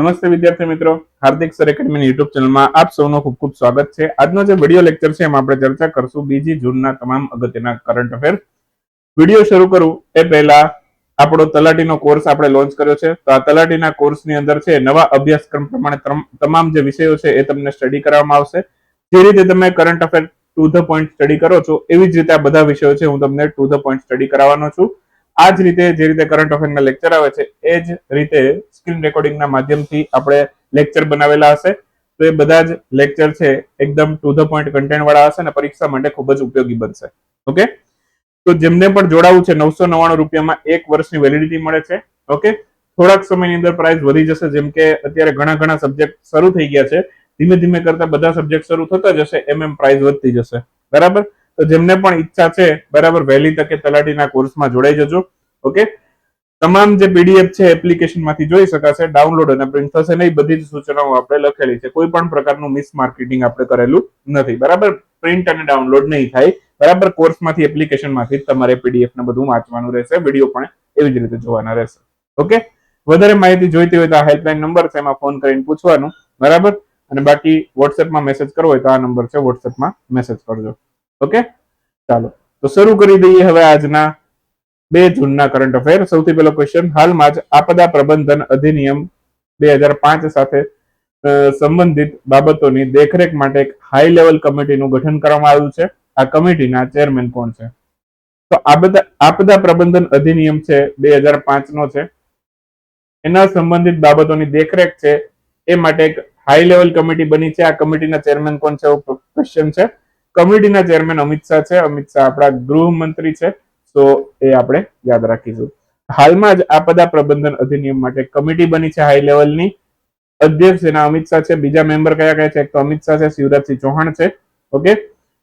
નમસ્તે વિદ્યાર્થી મિત્રો, હાર્દિક સર એકેડમી યુટ્યુબ ચેનલમાં આપ સૌનું ખૂબ ખૂબ સ્વાગત છે. આજનો જે વીડિયો લેક્ચર છે, એમાં આપણે ચર્ચા કરશું બીજી જૂનના તમામ અગત્યના કરંટ અફેર વીડિયો શરૂ કરું એ પહેલા આપણો તલાટીનો કોર્સ આપણે લોન્ચ કર્યો છે. તો આ તલાટીના કોર્સની અંદર છે, નવા અભ્યાસક્રમ પ્રમાણે તમ- તમામ જે વિષયો છે એ તમને સ્ટડી કરવામાં આવશે. જે રીતે તમે current affair to the point study કરો છો, એવી જ રીતે આ બધા વિષયો છે હું તમને ટુ ધ પોઈન્ટ સ્ટડી કરાવવાનો છું. આ જ રીતે જે રીતે કરંટ અફેરના લેક્ચર આવે છે, એ જ રીતે સ્ક્રીન રેકોર્ડિંગના માધ્યમથી આપણે લેક્ચર બનાવેલા હશે. તો એ બધા જ લેક્ચર છે, એકદમ ટુ ધ પોઈન્ટ કન્ટેન્ટ વાળા હશે અને પરીક્ષા માટે ખૂબ જ ઉપયોગી બનશે. ઓકે તો જેમને પણ જોડાવું છે, નવસો નવ્વાણું રૂપિયામાં એક વર્ષની વેલિડિટી મળે છે. ઓકે થોડાક સમયની અંદર પ્રાઇસ વધી જશે, જેમ કે અત્યારે ઘણા ઘણા સબ્જેક્ટ શરૂ થઈ ગયા છે. ધીમે ધીમે કરતા બધા સબ્જેક્ટ શરૂ થતા જશે, એમ એમ પ્રાઇસ વધતી જશે. બરાબર? તો જેમને પણ ઈચ્છા છે, બરાબર, વહેલી તકે તલાટીના કોર્સમાં જોડાઈ જજો, ઓકે? તમામ જે પીડીએફ છે, એપ્લિકેશનમાંથી જોઈ શકાશે, ડાઉનલોડ અને પ્રિન્ટ થશે નહીં, બધી જ સૂચનાઓ આપણે લખેલી છે. કોઈ પણ પ્રકારનું મિસ માર્કેટિંગ આપણે કરેલું નથી, બરાબર? પ્રિન્ટ અને ડાઉનલોડ નહીં થાય, બરાબર? કોર્સમાંથી, એપ્લિકેશનમાંથી તમારે પીડીએફ ને બધું વાંચવાનું રહેશે, વીડિયો પણ એવી જ રીતે જોવાના રહેશે, ઓકે? વધારે માહિતી જોઈતી હોય તો આ હેલ્પલાઇન નંબર છે, એમાં ફોન કરીને પૂછવાનું, બરાબર? અને બાકી વોટ્સએપમાં મેસેજ કરવો હોય તો આ નંબર છે વોટ્સએપમાં મેસેજ કરજો. ઓકે ચાલો. તો શરૂ કરી દઈએ હવે આજના બે જૂનના કરંટ અફેર સૌથી પહેલો ક્વેશ્ચન હાલમાં જ આપદા પ્રબંધન અધિનિયમ બે હજાર પાંચ સાથે સંબંધિત બાબતોની દેખરેખ માટે એક હાઈ લેવલ કમિટીનું ગઠન કરવામાં આવ્યું છે. આ કમિટીના ચેરમેન કોણ છે? તો આપદા આપદા પ્રબંધન અધિનિયમ છે બે હજાર પાંચનો છે. એના સંબંધિત બાબતોની દેખરેખ છે એ માટે એક હાઈ લેવલ કમિટી બની છે. આ કમિટીના ચેરમેન કોણ છે? એવો ક્વેશ્ચન છે. કમિટીના ચેરમેન અમિત શાહ છે. અમિત શાહ આપણા ગૃહમંત્રી છે. તો એ આપણે યાદ રાખીશું. હાલમાં જ આપદા પ્રબંધન અધિનિયમ માટે કમિટી બની છે હાઈ લેવલની. અધ્યક્ષ એના અમિત શાહ છે. બીજા મેમ્બર કયા કયા છે? એક તો અમિત શાહ છે, શિવરાજસિંહ ચૌહાણ છે. ઓકે?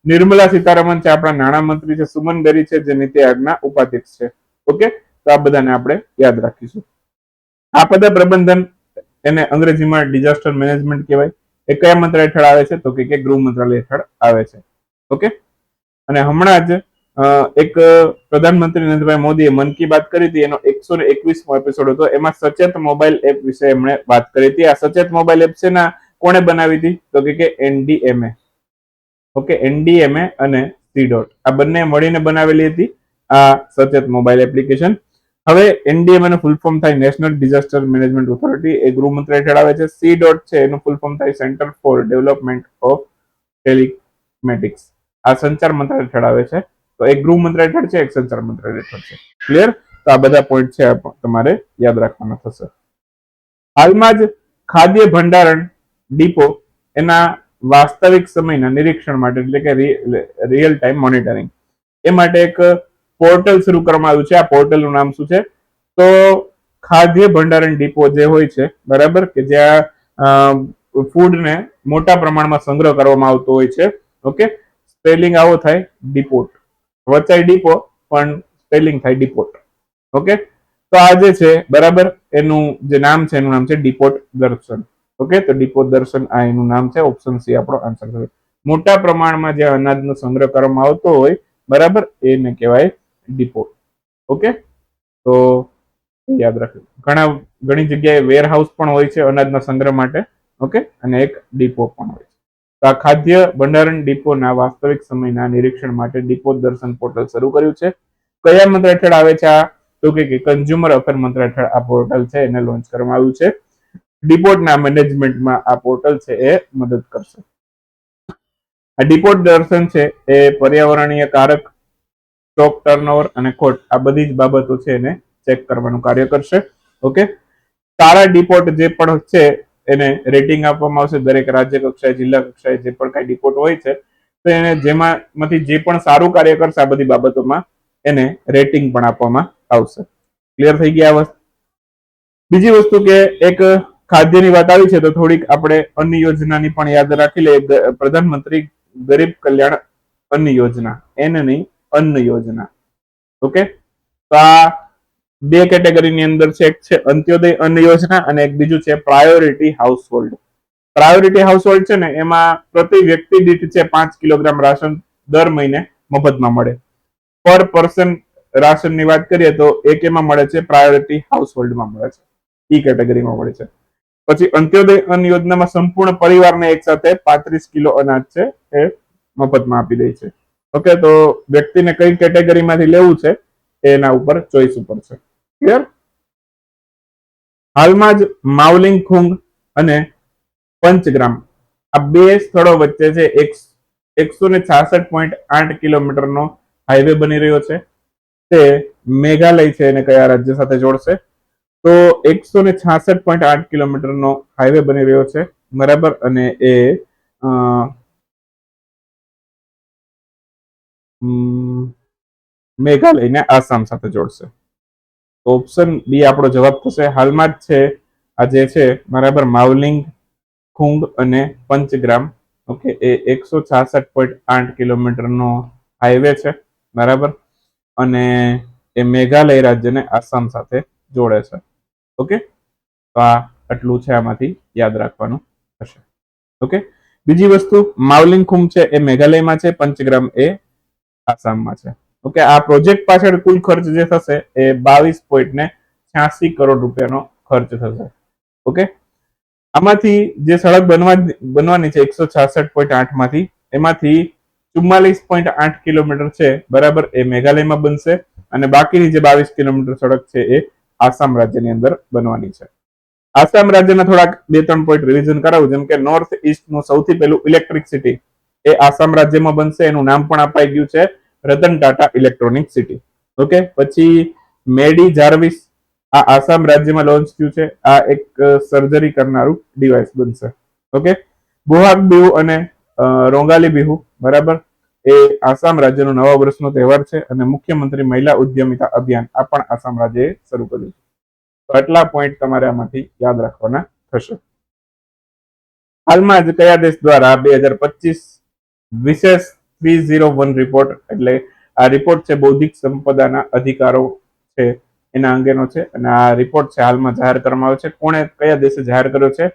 નિર્મલા સીતારામન છે, આપણા નાણામંત્રી છે. સુમન બેરી છે, જે નીતિ આયોગના ઉપાધ્યક્ષ છે. ઓકે? તો આ બધાને આપણે યાદ રાખીશું. આપદા પ્રબંધન એને અંગ્રેજીમાં ડિઝાસ્ટર મેનેજમેન્ટ કહેવાય. એ કયા મંત્રાલય હેઠળ આવે છે? તો કે ગૃહ મંત્રાલય હેઠળ આવે છે. ઓકે? અને હમણાં જ એક પ્રધાનમંત્રી નરેન્દ્રભાઈ મોદીએ મન કી બાત કરી હતી, એનો એકસો ને એકવીસમો એપિસોડ હતો. એમાં સચેત મોબાઈલ એપ વિશે એમણે વાત કરી હતી. આ સચેત મોબાઈલ એપ છે ના કોણે બનાવી હતી? તો કે એનડીએમએ. ઓકે, એનડીએમએ અને સી ડોટ આ બંને મળીને બનાવેલી હતી, આ સચેત મોબાઈલ એપ્લિકેશન હવે એનડીએમએ નું ફૂલ ફોર્મ થાય નેશનલ ડિઝાસ્ટર મેનેજમેન્ટ ઓથોરિટી એ ગૃહ મંત્રાલય હેઠળ આવે છે. સી ડોટ છે, એનું ફૂલ ફોર્મ થાય centre for development of telematics આ સંચાર મંત્રાલય હેઠળ આવે છે. તો એક ગૃહ મંત્રાલય હેઠળ છે, એક સંચાર મંત્રાલય હેઠળ છે. ક્લિયર તો આ બધા પોઈન્ટ છે તમારે યાદ રાખવાના થશે. હાલમાં જ ખાદ્ય ભંડારણ ડીપો એના વાસ્તવિક સમયના નિરીક્ષણ માટે એટલે કે રિયલ ટાઈમ મોનિટરિંગ એ માટે એક પોર્ટલ શરૂ કરવામાં આવ્યું છે. આ પોર્ટલનું નામ શું છે? તો ખાદ્ય ભંડારણ ડીપો જે હોય છે, બરાબર? કે જ્યાં ફૂડને મોટા પ્રમાણમાં સંગ્રહ કરવામાં આવતો હોય છે. ઓકે સ્પેલિંગ આવો થાય ડિપોટ. વચાય ડીપો, પણ સ્પેલિંગ થાય ડીપોટ. ઓકે? તો આ જે છે, બરાબર? એનું જે નામ છે, એનું નામ છે ડિપોટ દર્શન. ઓકે? તો ડિપોટ દર્શન, આ એનું નામ છે, ઓપ્શન સી આપણો આન્સર થશે મોટા પ્રમાણમાં જે અનાજનો સંગ્રહ કરવામાં આવતો હોય, બરાબર? એને કહેવાય ડિપોટ. ઓકે? તો યાદ રાખજો. ઘણા, ઘણી જગ્યાએ વેરહાઉસ પણ હોય છે અનાજના સંગ્રહ માટે. ઓકે? અને એક ડીપો પણ હોય છે. આ ખાદ્ય ભંડારણ ડિપોના વાસ્તવિક સમયના નિરીક્ષણ માટે ડિપો દર્શન પોર્ટલ શરૂ કર્યું છે. કયા મંત્ર હેઠળ આવે છે આ? તો કે કન્ઝ્યુમર અફેર મંત્ર હેઠળ આ પોર્ટલ છે એને લોન્ચ કરવામાં આવ્યું છે. ડીપોટના મેનેજમેન્ટમાં આ પોર્ટલ છે એ મદદ કરશે. આ ડિપોટ દર્શન છે એ પર્યાવરણીય કારક સ્ટોક ટર્નઓવર અને ખોટ આ બધી જ બાબતો છે એને ચેક કરવાનું કાર્ય કરશે. ઓકે? સારા ડિપોટ જે પણ છે એને રેટિંગ આપવામાં આવશે. દરેક રાજ્ય કક્ષાએ, જિલ્લા કક્ષાએ જે પણ કાંઈ ડીપોટ હોય છે, તો એને જેમાંથી જે પણ સારું કાર્ય કરશે, આ બધી બાબતોમાં એને રેટિંગ પણ આપવામાં આવશે. ક્લિયર થઈ ગયા વસ્તુ? બીજી વસ્તુ કે એક ખાદ્યની વાત આવી છે, તો થોડીક આપણે અન્ન યોજનાની પણ યાદ રાખી લઈએ. પ્રધાનમંત્રી ગરીબ કલ્યાણ અન્ન યોજના. એને નહીં, અન્ન યોજના. ઓકે? તો આ બે કેટેગરીની અંદર છે. એક છે અંત્યોદય અન્ન યોજના અને એક બીજું છે પ્રાયોરિટી હાઉસહોલ્ડ પ્રાયોરિટી હાઉસહોલ્ડ છે ને, એમાં પ્રતિ વ્યક્તિ દીઠ છે પાંચ કિલોગ્રામ રાશન દર મહિને મફતમાં મળે. પર પર્સન રાશનની વાત કરીએ તો એક એમાં મળે છે, પ્રાયોરિટી હાઉસહોલ્ડમાં મળે છે. ઈ કેટેગરીમાં મળે છે. પછી અંત્યોદય અન્ન યોજનામાં સંપૂર્ણ પરિવારને એક સાથે પાંત્રીસ કિલો અનાજ છે એ મફતમાં આપી દે છે. ઓકે, તો વ્યક્તિને કઈ કેટેગરીમાંથી લેવું છે, એના ઉપર ચોઈસ ઉપર છે. ક્લિયર હાલમાં જ માવલિંગ ખુંગ અને પંચગ્રામ આ બે સ્થળો વચ્ચે છે એકસો ને છાસઠ પોઈન્ટ આઠ કિલોમીટરનો હાઈવે બની રહ્યો છે. તે મેઘાલય છે એને કયા રાજ્ય સાથે જોડશે? તો એકસો ને છાસઠ પોઈન્ટ આઠ કિલોમીટરનો હાઈવે બની રહ્યો છે. બરાબર, અને એ મેઘાલયને આસામ સાથે જોડશે. તો ઓપ્શન બી આપણો જવાબ થશે. હાલમાં જ છે, આ જે છે, બરાબર માવલિંગ, ખુંગ અને પંચગ્રામ. ઓકે એ એકસો છાસઠ પોઈન્ટ આઠ કિલોમીટરનો હાઈવે છે, બરાબર? અને એ મેઘાલય રાજ્યને આસામ સાથે જોડે છે. ઓકે તો આ આટલું છે આમાંથી યાદ રાખવાનું હશે. ઓકે બીજી વસ્તુ, માવલિંગ ખુંગ છે, એ મેઘાલયમાં છે, પંચગ્રામ એ આસામમાં છે. ઓકે, આ પ્રોજેક્ટ પાછળ કુલ ખર્ચ જે થશે એ બાવીસ પોઈન્ટ ને છ્યાસી કરોડ રૂપિયાનો ખર્ચ થશે. ઓકે? આમાંથી જે સડક બનવા બનવાની છે એકસો છાસઠ પોઈન્ટ આઠમાંથી એમાંથી ચુમ્માલીસ પોઈન્ટ આઠ કિલોમીટર છે, બરાબર, એ મેઘાલયમાં બનશે અને બાકીની જે બાવીસ કિલોમીટર સડક છે એ આસામ રાજ્યની અંદર બનવાની છે. આસામ રાજ્યના થોડાક બે ત્રણ પોઈન્ટ રિવિઝન કરાવું, જેમ કે નોર્થ ઈસ્ટનું સૌથી પહેલું ઇલેક્ટ્રિક સિટી એ આસામ રાજ્યમાં બનશે, એનું નામ પણ અપાઈ ગયું છે. Ratan Tata electronic city. Okay પછી મેડી જાર્વિસ આ આસામ રાજ્યમાં લોન્ચ થયું છે. આ એક સર્જરી કરનારું ડિવાઇસ બનશે. ઓકે બોહાગ બિહુ અને રોંગાલી બિહુ, બરાબર? એ આસામ રાજ્યનો નવા વર્ષનો તહેવાર છે અને મુખ્યમંત્રી મહિલા ઉદ્યમિતા અભિયાન આ પણ આસામ રાજ્યએ શરૂ કર્યું છે. આટલા પોઈન્ટ તમારે આમાંથી યાદ રાખવાના થશે. હાલમાં જ કયા દેશ દ્વારા બે હજાર પચીસ વિશેષ થ્રી ઝીરો વન રિપોર્ટ એટલે આ રિપોર્ટ છે બૌદ્ધિક સંપદાના અધિકારો છે, એના અંગેનો છે. અને આ રિપોર્ટ છે હાલમાં જાહેર કરવામાં આવ્યો છે. કોણે કયા દેશે જાહેર કર્યો છે?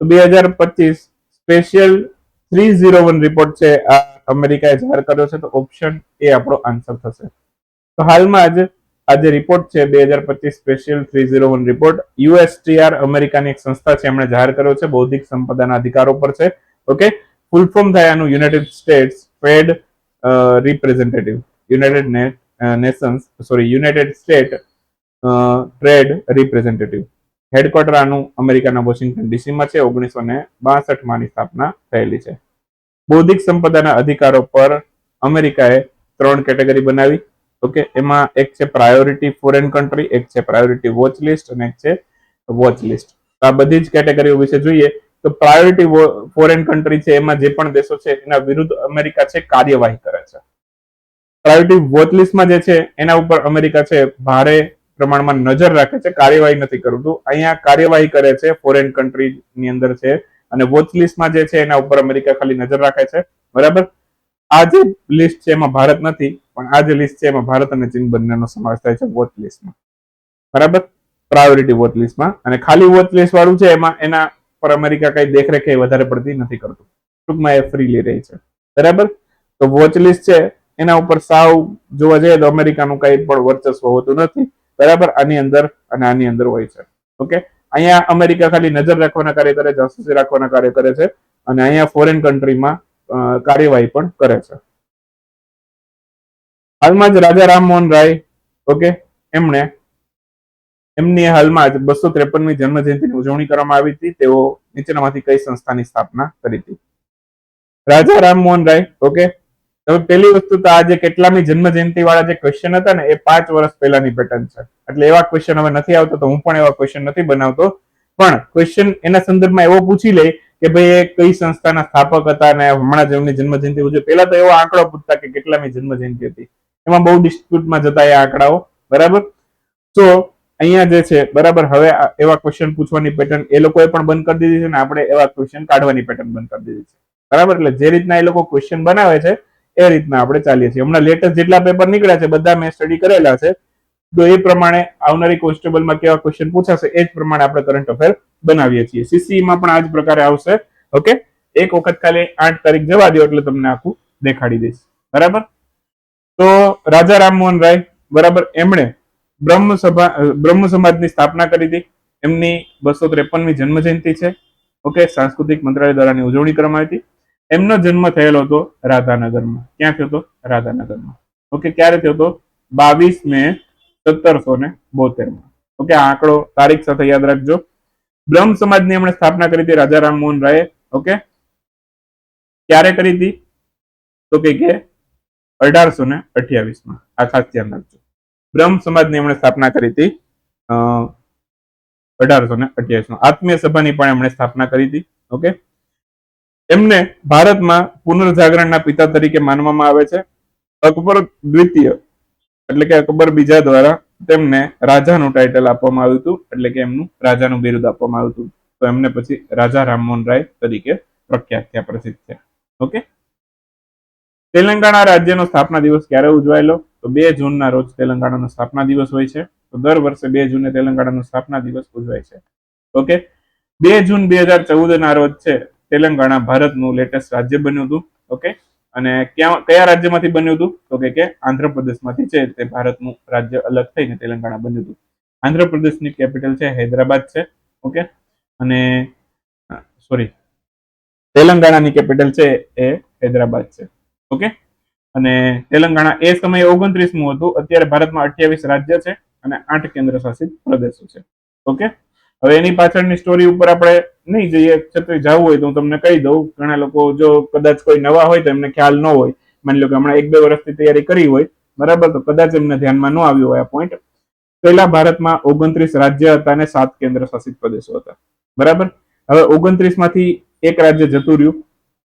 તો બે હજાર પચીસ special three zero one report છે, આ અમેરિકાએ જાહેર કર્યો છે. તો ઓપ્શન એ આપણો આન્સર થશે. તો હાલમાં જ આ જે રિપોર્ટ છે બે હજાર પચીસ special three zero one report USTR અમેરિકાની એક સંસ્થા છે, એમણે જાહેર કર્યો છે. બૌદ્ધિક સંપદાના અધિકારો પર છે. ઓકે? ફૂલ ફોર્મ થાય આનું United States trade representative United Nations sorry United State trade representative headquarter આનું અમેરિકાના વોશિંગ્ટન ડીસીમાં છે ઓગણીસો ને બાસઠમાં સ્થાપના થયેલી છે. બૌદ્ધિક સંપદાના અધિકારો પર અમેરિકાએ ત્રણ કેટેગરી બનાવી. ઓકે, એમાં એક છે પ્રાયોરિટી ફોરેન કન્ટ્રી એક છે પ્રાયોરિટી વોચ લિસ્ટ અને એક છે વોચ લિસ્ટ આ બધી જ કેટેગરીઓ વિશે જોઈએ. તો પ્રાયોરિટી ફોરેન કન્ટ્રી છે, એમાં જે પણ દેશો છે, એના વિરુદ્ધ અમેરિકા છે, કાર્યવાહી કરે છે. પ્રાયોરિટી વોચલિસ્ટમાં જે છે, એના ઉપર અમેરિકા છે, ભારે પ્રમાણમાં નજર રાખે છે, કાર્યવાહી નથી કરતું. અહીંયા કાર્યવાહી કરે છે ફોરેન કન્ટ્રી ની અંદર છે, અને વોચ લિસ્ટમાં જે છે, એના ઉપર અમેરિકા ખાલી નજર રાખે છે. બરાબર? આ જે લિસ્ટ છે, એમાં ભારત નથી, પણ આ જે લિસ્ટ છે, એમાં ભારત અને ચીન બંનેનો સમાવેશ થાય છે વોચ લિસ્ટમાં બરાબર? પ્રાયોરિટી વોચ લિસ્ટમાં અને ખાલી વોચ વાળું છે, એમાં એના પર અમેરિકા કઈ દેખરેખ એ વધારે પડતી નથી કરતું. ટૂંકમાં એ ફ્રીલી રહી છે. બરાબર? તો વોચ છે, એના ઉપર સાવ જોવા જઈએ તો અમેરિકાનું કઈ પણ વર્ચસ્વ હોતું નથી. બરાબર? આની અંદર અને આની અંદર હોય છે. ઓકે? અહીંયા અમેરિકા ખાલી નજર રાખવાના કાર્ય કરે જાસૂસી રાખવાના કાર્ય કરે છે અને અહીંયા ફોરેન કન્ટ્રીમાં કાર્યવાહી પણ કરે છે. હાલમાં જ રાજા રામમોહન રાય, ઓકે, એમણે એમની હાલમાં જ બસો ત્રેપનમી જન્મ જયંતિની ઉજવણી કરવામાં આવી હતી. તેઓ નીચેનામાંથી કઈ સંસ્થાની સ્થાપના કરી હતી? રાજા રામમોહન રાય ઓકે હવે પહેલી વસ્તુ તો આજે કેટલામી જન્મ જયંતિ વાળા જે ક્વેશ્ચન હતા ને, એ પાંચ વર્ષ પહેલાની પેટર્ન છે. એટલે એવા ક્વેશ્ચન હવે નથી આવતો તો હું પણ એવા ક્વેશ્ચન નથી બનાવતો. પણ ક્વેશ્ચન એના સંદર્ભમાં એવો પૂછી લે કે ભાઈ એ કઈ સંસ્થાના સ્થાપક હતા અને હમણાં જેમની જન્મ જયંતિ ઉજવે. પહેલા તો એવો આંકડો પૂછતા કે કેટલામી જન્મ જયંતિ હતી. એમાં બહુ ડિસ્પ્યુટમાં જતા એ આંકડાઓ, બરાબર? તો અહીંયા જે છે, બરાબર, હવે એવા ક્વેશ્ચન પૂછવાની પેટર્ન એ લોકોએ પણ બંધ કરી દીધી છે ને આપણે એવા ક્વેશ્ચન કાઢવાની પેટર્ન બંધ કરી દીધી છે. બરાબર? એટલે જે રીતના એ લોકો ક્વેશ્ચન બનાવે છે, એ રીતના આપણે ચાલીએ છીએ. હમણાં લેટેસ્ટ જેટલા પેપર નીકળ્યા છે, બધા મેં સ્ટડી કરેલા છે, તો એ પ્રમાણે આવનારી કોન્સ્ટેબલમાં કેવા ક્વેશ્ચન પૂછાશે, એ જ પ્રમાણે આપણે કરંટ અફેર બનાવીએ છીએ. સીસીમાં પણ આ જ પ્રકારે આવશે ઓકે એક વખત ખાલી આઠ તારીખ જવા દો એટલે તમને આખું દેખાડી દઈશ. બરાબર? તો રાજા રામમોહન રાય, બરાબર, એમણે બ્રહ્મ સભા બ્રહ્મ સમાજની સ્થાપના કરી હતી. એમની બસો ત્રેપનમી જન્મ જયંતિ છે. ઓકે, સાંસ્કૃતિક મંત્રાલય દ્વારાની ઉજવણી કરવામાં આવી હતી. એમનો જન્મ થયેલો હતો રાધાનગરમાં. ક્યાં થયો હતો? રાધાનગરમાં. ઓકે, ક્યારે થયો હતો? બાવીસ મે સત્તરસો ને બોતેરમાં. ઓકે, આ આંકડો તારીખ સાથે યાદ રાખજો. બ્રહ્મ સમાજની એમણે સ્થાપના કરી હતી રાજા રામમોહન રાય. ઓકે, ક્યારે કરી હતી? તો કે અઢારસો ને અઠ્યાવીસમાં. આ ખાસ ધ્યાન રાખજો. બ્રહ્મ સમાજની એમણે સ્થાપના કરી હતી અઢારસો ને અઠ્યાવીસમાં આત્મીય સભાની પણ એમણે સ્થાપના કરી હતી, ઓકે? એમને ભારતમાં પુનર્જાગરણના પિતા તરીકે માનવામાં આવે છે. અકબર દ્વિતીય, એટલે કે અકબર બીજા દ્વારા તેમને રાજાનું ટાઇટલ આપવામાં આવ્યું હતું, એટલે કે એમનું રાજાનું બિરુદ આપવામાં આવ્યું હતું. તો એમને પછી રાજા રામમોહન રાય તરીકે પ્રખ્યાત થયા, પ્રસિદ્ધ થયા, ઓકે? તેલંગાણા રાજ્યનો સ્થાપના દિવસ ક્યારે ઉજવાયેલો? તો બે જૂનના રોજ તેલંગાણાનો સ્થાપના દિવસ હોય છે. તો દર વર્ષે બે જૂને તેલંગાણાનો સ્થાપના દિવસ ઉજવાય છે. ઓકે બે જૂન બે હજાર ચૌદના રોજ છે તેલંગાણા ભારતનું લેટેસ્ટ રાજ્ય બન્યું હતું. ઓકે અને ક્યાં, કયા રાજ્યમાંથી બન્યું હતું? તો કે કે આંધ્રપ્રદેશમાંથી છે તે ભારતનું રાજ્ય અલગ થઈને તેલંગાણા બન્યું હતું. આંધ્રપ્રદેશની કેપિટલ છે હૈદરાબાદ છે. ઓકે અને સોરી તેલંગાણાની કેપિટલ છે એ હૈદરાબાદ છે. ઓકે અને તેલંગાણા એ સમયે ઓગણત્રીસમું હતું. અત્યારે ભારતમાં અઠ્યાવીસ રાજ્ય છે અને આઠ કેન્દ્ર શાસિત પ્રદેશો છે. ઓકે? હવે એની પાછળની સ્ટોરી ઉપર આપણે નહીં જઈએ છતાં જવું હોય તો હું તમને કહી દઉં. ઘણા લોકો જો કદાચ કોઈ નવા હોય તો એમને ખ્યાલ ન હોય. માની લો કે હમણાં એક બે વર્ષથી તૈયારી કરી હોય. બરાબર? તો કદાચ એમને ધ્યાનમાં ન આવ્યું હોય આ પોઈન્ટ પહેલા ભારતમાં ઓગણત્રીસ રાજ્ય હતા અને સાત કેન્દ્ર શાસિત પ્રદેશો હતા. બરાબર? હવે ઓગણત્રીસમાંથી એક રાજ્ય જતું રહ્યું,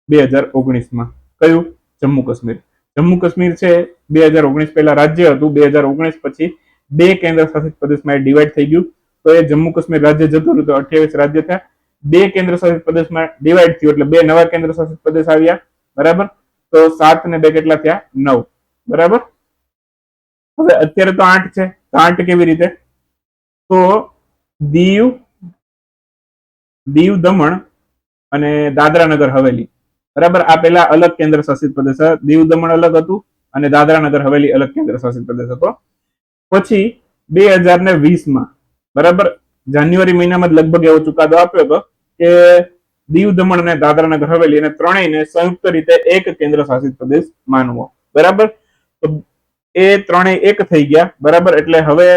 બે હજાર ઓગણીસમાં. કયું? જમ્મુ કાશ્મીર. જમ્મુ કાશ્મીર છે, બે હજાર ઓગણીસ પહેલા રાજ્ય હતું, બે હજાર ઓગણીસ પછી બે કેન્દ્ર શાસિત પ્રદેશમાં એ ડિવાઈડ થઈ ગયું. તો એ જમ્મુ કાશ્મીર રાજ્ય જતું રહ્યું, તો અઠ્યાવીસ રાજ્ય થયા. બે કેન્દ્ર શાસિત પ્રદેશમાં ડિવાઈડ થયું, એટલે બે નવા કેન્દ્ર શાસિત પ્રદેશ આવ્યા. બરાબર? તો સાત ને બે કેટલા થયા? નવ. બરાબર? હવે અત્યારે તો આઠ છે, તો આઠ કેવી રીતે? તો દીવ દીવ દમણ અને દાદરા નગર હવેલી. બરાબર? આ પહેલા અલગ કેન્દ્ર શાસિત પ્રદેશ. દીવ દમણ અલગ હતું અને દાદરા નગર હવેલી અલગ કેન્દ્ર શાસિત પ્રદેશ હતો. પછી બે હજાર ને વીસમાં, બરાબર? જાન્યુઆરી મહિનામાં લગભગ એવો ચુકાદો આપ્યો હતો કે દીવ દમણ અને દાદરા નગર હવેલી અને ત્રણેયને સંયુક્ત રીતે એક કેન્દ્ર શાસિત પ્રદેશ માનવો. બરાબર? તો એ ત્રણેય એક થઈ ગયા. બરાબર? એટલે હવે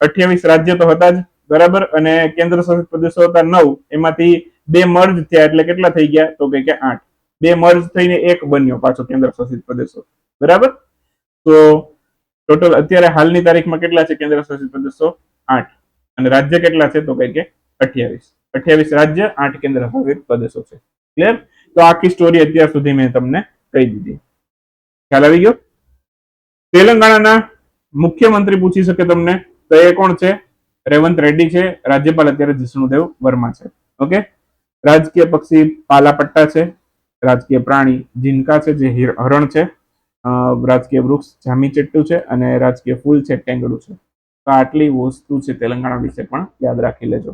અઠ્યાવીસ રાજ્ય તો હતા જ. બરાબર? અને કેન્દ્ર શાસિત પ્રદેશો હતા નવ. એમાંથી બે મર્જ થયા એટલે કેટલા થઈ ગયા? તો કે આઠ. બે મર્જ થઈને એક બન્યો પાછો કેન્દ્ર શાસિત પ્રદેશો. બરાબર? તો ટોટલ અત્યારે હાલની તારીખમાં કેટલા છે કેન્દ્ર શાસિત પ્રદેશો? આઠ. અને રાજ્ય કેટલા છે? તો કઈ કે અઠ્યાવીસ. અઠ્યાવીસ રાજ્ય, આઠ કેન્દ્ર શાસિત પ્રદેશો છે. ક્લિયર તો આખી સ્ટોરી અત્યાર સુધી મેં તમને કહી દીધી. ખ્યાલ આવી ગયો? તેલંગાણાના મુખ્યમંત્રી પૂછી શકે તમને તો એ કોણ છે? રેવંત રેડ્ડી છે. રાજ્યપાલ અત્યારે જિષ્ણુદેવ વર્મા છે. ઓકે? રાજકીય પક્ષી પાલાપટ્ટા છે. રાજકીય પ્રાણી જીનકા છે, જે હરણ છે રાજકીય વૃક્ષ જામી ચેટ્ટું છે અને રાજકીય ફૂલ છે, ટેંગડું છે. તો આટલી વસ્તુ છે તેલંગાણા વિશે પણ યાદ રાખી લેજો.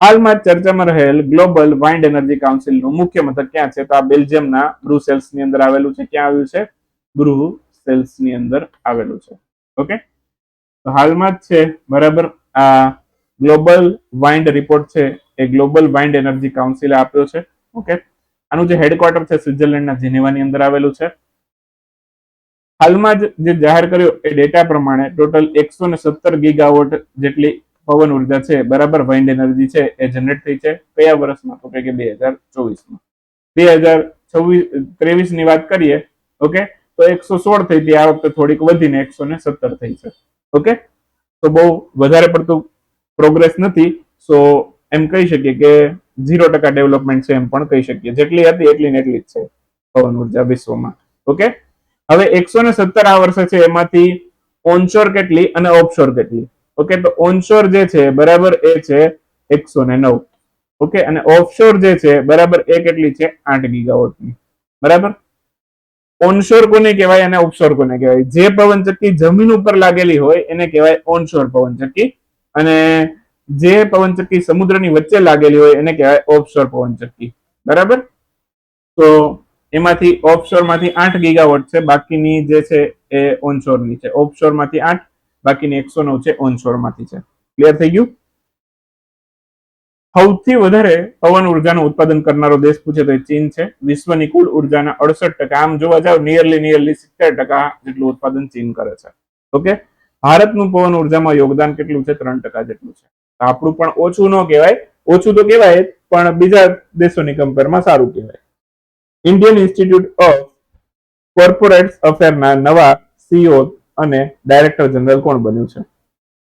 હાલમાં ચર્ચામાં રહેલ ગ્લોબલ વાઇન્ડ એનર્જી કાઉન્સિલનું મુખ્ય મથક ક્યાં છે? તો આ બેલ્જિયમના બ્રુસેલ્સની અંદર આવેલું છે. ક્યાં આવ્યું છે? બ્રુસેલ્સની અંદર આવેલું છે. ઓકે? તો હાલમાં જ છે, બરાબર, આ ગ્લોબલ વાઇન્ડ રિપોર્ટ છે. એ ગ્લોબલ વાઇન્ડ એનર્જી કાઉન્સિલે આપ્યો છે. ઓકે? આનું જે હેડક્વાર્ટર છે સ્વિટરલેન્ડના જીનેવાની અંદર આવેલું છે. હાલમાં જ જે જાહેર કર્યો એ ડેટા પ્રમાણે ટોટલ એકસો ને સત્તર ગીગાવોટ જેટલી પવન ઊર્જા છે, બરાબર વાઇન્ડ એનર્જી છે, એ જનરેટ થઈ છે કયા વર્ષમાં? તો કે બે હજાર ચોવીસમાં. બે હજાર છવ્વીસ ત્રેવીસની વાત કરીએ ઓકે તો એકસો સોળ થઈ હતી, આ વખતે થોડીક વધીને એકસો ને સત્તર થઈ છે ઓકે તો બહુ વધારે પડતું પ્રોગ્રેસ નથી સો એમ કહી શકીએ કે ઝીરો ટકા ડેવલપમેન્ટ છે એમ પણ કહી શકીએ. જેટલી હતી એટલી ને એટલી જ છે પવન ઊર્જા વિશ્વમાં. ઓકે? હવે એકસો ને સત્તર આ વર્ષે છે એમાંથી ઓનશોર કેટલી અને ઓફશોર કેટલી? ઓકે, તો ઓનશોર જે છે બરાબર એ છે એકસો ને નવ. ઓકે, અને ઓફશોર જે છે બરાબર એ કેટલી છે? આઠ ગીગાવોટની. બરાબર? ઓનશોર કોને કહેવાય અને ઓફશોર કોને કહેવાય? જે પવનચક્કી જમીન ઉપર લાગેલી હોય એને કહેવાય ઓનશોર પવનચક્કી. અને જે પવનચક્કી સમુદ્રની વચ્ચે લાગેલી હોય એને કહેવાય ઓફશોર પવનચક્કી બરાબર? તો એમાંથી ઓફશોરમાંથી આઠ ગીગાવોટ છે, બાકીની જે છે એ ઓનશોરની છે. ઓફશોરમાંથી આઠ, બાકીની એકસો નવ છે ઓનશોરમાંથી છે. ક્લિયર થઈ ગયું? સૌથી વધારે પવન ઉર્જાનું ઉત્પાદન કરનારો દેશ પૂછે તો ચીન છે. વિશ્વની કુલ ઉર્જાના અડસઠ ટકા. આમ જોવા જાવ નિયરલી નિયરલી સિત્તેર ટકા જેટલું ઉત્પાદન ચીન કરે છે. ઓકે ભારતનું પવન ઉર્જામાં યોગદાન કેટલું છે? ત્રણ ટકા જેટલું છે. આપણું પણ ઓછું ન કહેવાય, ઓછું તો કહેવાય પણ બીજા દેશોની કમ્પેરમાં સારું કહેવાય. ઇન્ડિયન ઇન્સ્ટિટ્યૂટ ઓફ કોર્પોરેટ અફેરના નવા સીઓ અને ડાયરેક્ટર જનરલ કોણ બન્યું છે?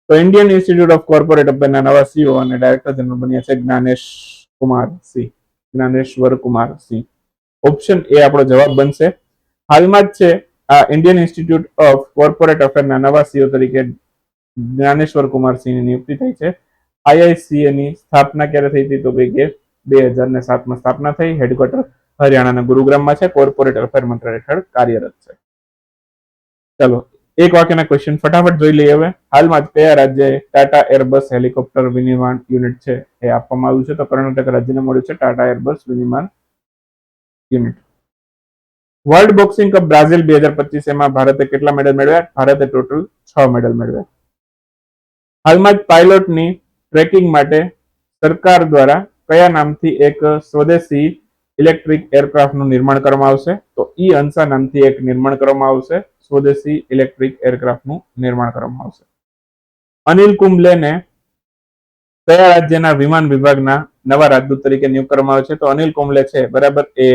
તો ઇન્ડિયન ઇન્સ્ટિટ્યૂટ ઓફ કોર્પોરેટ અફેરના નવા સીઓ અને ડાયરેક્ટર જનરલ બન્યા છે જ્ઞાનેશ કુમાર સિંહ. જ્ઞાનેશ્વર કુમાર સિંહ. ઓપ્શન એ આપણો જવાબ બનશે. હાલમાં જ છે આ ઇન્ડિયન ઇન્સ્ટિટ્યૂટ ઓફ કોર્પોરેટ અફેરના નવા સીઓ તરીકે જ્ઞાનેશ્વર કુમાર સિંહની નિયુક્તિ થઈ છે. આઈઆઈસીએ ની સ્થાપના ક્યારે થઈ હતી તો કે બે હજાર ને સાતમાં સ્થાપના થઈ. હેડક્વાર્ટર હરિયાણાના ગુરુગ્રામમાં છે. કોર્પોરેટ અફેર મંત્રાલય હેઠળ કાર્યરત છે. ચલો, એક વાક્યના ક્વેશ્ચન ફટાફટ જોઈ લઈએ હવે. હાલમાં જ કયા રાજ્યએ ટાટા એરબસ હેલિકોપ્ટર વિનિર્માણ યુનિટ છે એ આપવામાં આવ્યું છે? તો કર્ણાટક રાજ્યને મળ્યું છે Tata Airbus વિનિર્માણ unit. World boxing cup Brazil બે હજાર પચીસ એમાં ભારતે કેટલા મેડલ મેળવ્યા? ભારતે ટોટલ છ મેડલ મેળવ્યા. હાલમાં જ પાયલોટની ટ્રેકિંગ માટે સરકાર દ્વારા કયા નામથી એક સ્વદેશી ઇલેક્ટ્રિક એરક્રાફ્ટનું નિર્માણ કરવામાં આવશે? તો ઈ અંસા નામથી એક નિર્માણ કરવામાં આવશે. સ્વદેશી ઇલેક્ટ્રિક એરક્રાફ્ટનું નિર્માણ કરવામાં આવશે. અનિલ કુંબલેને કયા રાજ્યના વિમાન વિભાગના નવા રાજદૂત તરીકે નિયુક્ત કરવામાં આવે છે? તો અનિલ કુંબલે છે, બરાબર, એ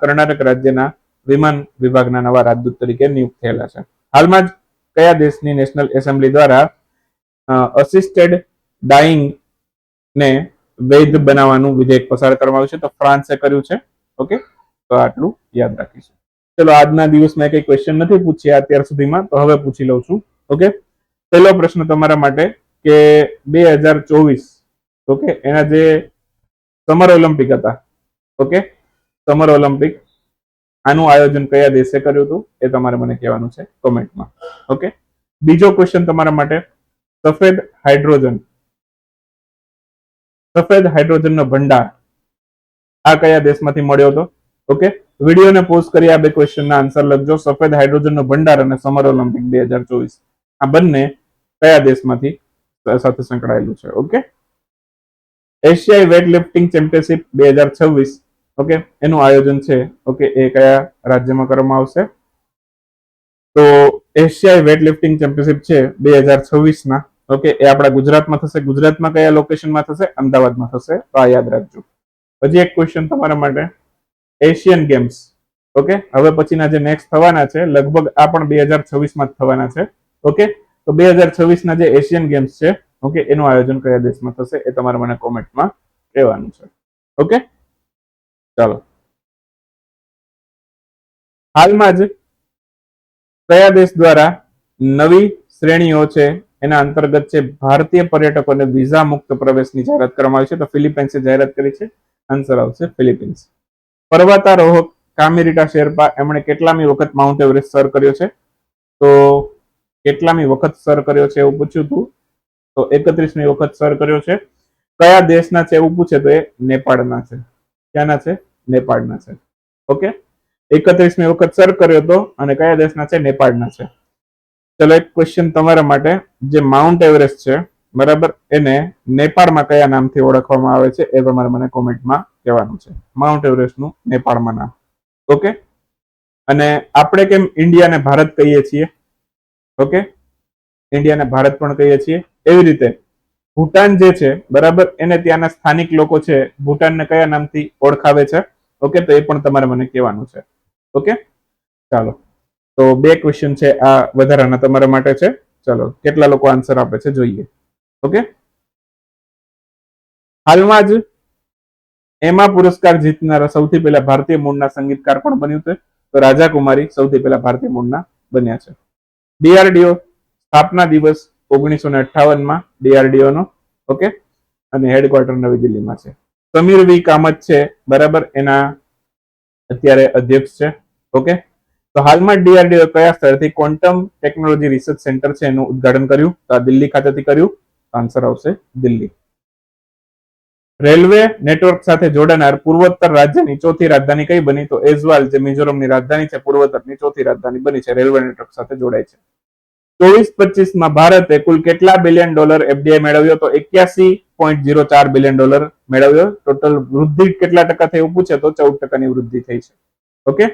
કર્ણાટક રાજ્યના વિમાન વિભાગના નવા રાજદૂત તરીકે નિયુક્ત થયેલા છે. હાલમાં જ કયા દેશની નેશનલ એસેમ્બલી દ્વારા અસિસ્ટેડ ડાઇંગ ને વૈધ બનાવવાનું વિધેયક પસાર કરવામાં આવ્યું છે. તો ફ્રાન્સે કર્યું છે. ઓકે? તો આટલું યાદ રાખીશું. ચલો, આજના દિવસમાં કઈ ક્વેશ્ચન નથી પૂછ્યા અત્યાર સુધીમાં, તો હવે પૂછી લઉં છું. ઓકે? પહેલો પ્રશ્ન તમારા માટે કે બે હજાર ચોવીસ, ઓકે? એના જે સમર ઓલિમ્પિક હતા, ઓકે? સમર ઓલિમ્પિક આનું આયોજન કયા દેશે કર્યું હતું? એ તમારે મને કહેવાનું છે કોમેન્ટમાં, ઓકે? બીજો ક્વેશ્ચન તમારા માટે, સફેદ હાઇડ્રોજન સફેદ હાઇડ્રોજનનો ભંડાર આ કયા દેશમાંથી મળ્યો હતો? ઓકે વિડીયોને પોઝ કરી આ બે ક્વેશ્ચનના આન્સર લખજો. સફેદ હાઇડ્રોજનનો ભંડાર અને સમર ઓલિમ્પિક બે હજાર ચોવીસ. આ બંને કયા દેશમાંથી સાથે સંકળાયેલું છે? ઓકે એશિયાઈ વેટ લિફ્ટિંગ ચેમ્પિયનશિપ બે હજાર છવ્વીસ. ઓકે એનું આયોજન છે. ઓકે એ કયા રાજ્યમાં કરવામાં આવશે? તો એશિયાઈ વેટ લિફ્ટિંગ ચેમ્પિયનશિપ છે બે હજાર છવ્વીસ ના ઓકે એ આપણા ગુજરાતમાં થશે. ગુજરાતમાં કયા લોકેશનમાં થશે? અમદાવાદમાં થશે. તો આ યાદ રાખજો. પછી એક ક્વેશ્ચન તમારા માટે. એશિયન ગેમ્સ ઓકે હવે પછીના જે નેક્સ્ટ થવાના છે, લગભગ આ પણ બે હજાર છવ્વીસમાં થવાના છે. ઓકે તો બે હજાર છવ્વીસના જે એશિયન ગેમ્સ છે ઓકે એનું આયોજન કયા દેશમાં થશે એ તમારે મને કોમેન્ટમાં કહેવાનું છે. ઓકે ચાલો. હાલમાં જ કયા દેશ દ્વારા નવી શ્રેણીઓ છે એના અંતર્ગત છે, ભારતીય પર્યટકોને વિઝા મુક્ત પ્રવેશની જાહેરાત કરવામાં આવી છે. તો ફિલિપાઇન્સે જાહેરાત કરી છે. આન્સર આવશે ફિલિપિન્સ. પર્વતારોહક કામેરીટા શેરપા એમણે કેટલામી વખત માઉન્ટ એવરેસ્ટ સર કર્યો છે? તો કેટલામી વખત સર કર્યો છે એવું પૂછ્યું હતું તો એકત્રીસમી વખત સર કર્યો છે. કયા દેશના છે એવું પૂછે તો એ નેપાળના છે. ક્યાંના છે? નેપાળના છે. ઓકે? એકત્રીસમી વખત સર કર્યો હતો અને કયા દેશના છે? નેપાળના છે. ચલો એક ક્વેશ્ચન તમારા માટે. જે માઉન્ટ એવરેસ્ટ છે, બરાબર? એને નેપાળમાં કયા નામથી ઓળખવામાં આવે છે એ તમારે મને કોમેન્ટમાં કહેવાનું છે. માઉન્ટ એવરેસ્ટનું નેપાળમાં નામ. ઓકે અને આપણે કેમ ઇન્ડિયાને ભારત કહીએ છીએ? ઓકે ઇન્ડિયાને ભારત પણ કહીએ છીએ. એવી રીતે ભૂટાન જે છે, બરાબર? એને ત્યાંના સ્થાનિક લોકો છે, ભૂટાનને કયા નામથી ઓળખાવે છે? ઓકે તો એ પણ તમારે મને કહેવાનું છે. ઓકે ચાલો. તો બે ક્વેશ્ચન છે, આ વધારાના તમારા માટે છે. ચલો, કેટલા લોકો આન્સર આપે છે જોઈએ. ઓકે હાલમાં જ એમાં પુરસ્કાર જીતનારા સૌથી પહેલા ભારતીય મૂળના સંગીતકાર પણ બન્યું છે? તો રાજા કુમારી સૌથી પહેલા ભારતીય મૂળના બન્યા છે. ડીઆરડીઓ, સ્થાપના દિવસ ઓગણીસો ને અઠ્ઠાવનમાં ડીઆરડીઓ નો ઓકે અને હેડક્વાર્ટર નવી દિલ્હીમાં છે. સમીર વી કામત છે, બરાબર? એના અત્યારે અધ્યક્ષ છે ઓકે તો હાલમાં ડીઆરડીઓ કયા સ્થળથી ક્વોન્ટમ ટેકનોલોજી રિસર્ચ સેન્ટર છે એનું ઉદઘાટન કર્યું? તો આ દિલ્હી ખાતેથી કર્યું. આન્સર આવશે દિલ્હી. રેલવે નેટવર્ક સાથે જોડાનાર પૂર્વોત્તર રાજ્યની ચોથી રાજધાની કઈ બની? તો એઝવાલ, જે મિઝોરમની રાજધાની છે, પૂર્વોત્તરની ચોથી રાજધાની બની છે. રેલવે નેટવર્ક સાથે જોડાય છે. ચોવીસ પચીસમાં ભારતે કુલ કેટલા બિલિયન ડોલર એફડીઆઈ મેળવ્યો? તો એક્યાસી પોઈન્ટ ઝીરો ચાર બિલિયન ડોલર મેળવ્યો. ટોટલ વૃદ્ધિ કેટલા ટકા થઈ? એવું પૂછે તો ચૌદ ટકાની વૃદ્ધિ થઈ છે. ઓકે?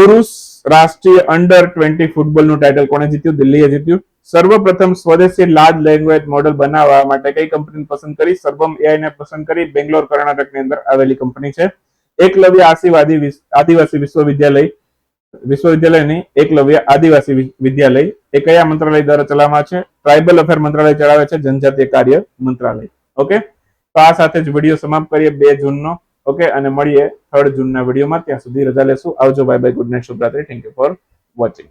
પુરુષ રાષ્ટ્રીય અંડર ટ્વેન્ટી ફૂટબોલનું ટાઇટલ કોણે જીત્યું? દિલ્હીએ જીત્યું. સર્વપ્રથમ સ્વદેશી લાર્જ લેંગ્વેજ મોડલ બનાવવા માટે કઈ કંપની પસંદ કરી? સર્વમ એઆઈ ને પસંદ કરી. બેંગ્લોર, કર્ણાટકની અંદર આવેલી કંપની છે. એકલવ્ય આદિવાસી આદિવાસી વિશ્વવિદ્યાલય, વિશ્વવિદ્યાલયની એકલવ્ય આદિવાસી વિદ્યાલય. એ કયા મંત્રાલય દ્વારા ચલાવવામાં છે? ટ્રાઇબલ અફેર મંત્રાલય ચલાવે છે. જનજાતીય કાર્ય મંત્રાલય. ઓકે તો આ સાથે જ વીડિયો સમાપ્ત કરીએ બે જૂનનો. ઓકે અને મળીએ થર્ડ જૂનના વિડીયોમાં ત્યાં સુધી રજા લેશું. આવજો. Bye bye good night શુભરાત્રી. Thank you for watching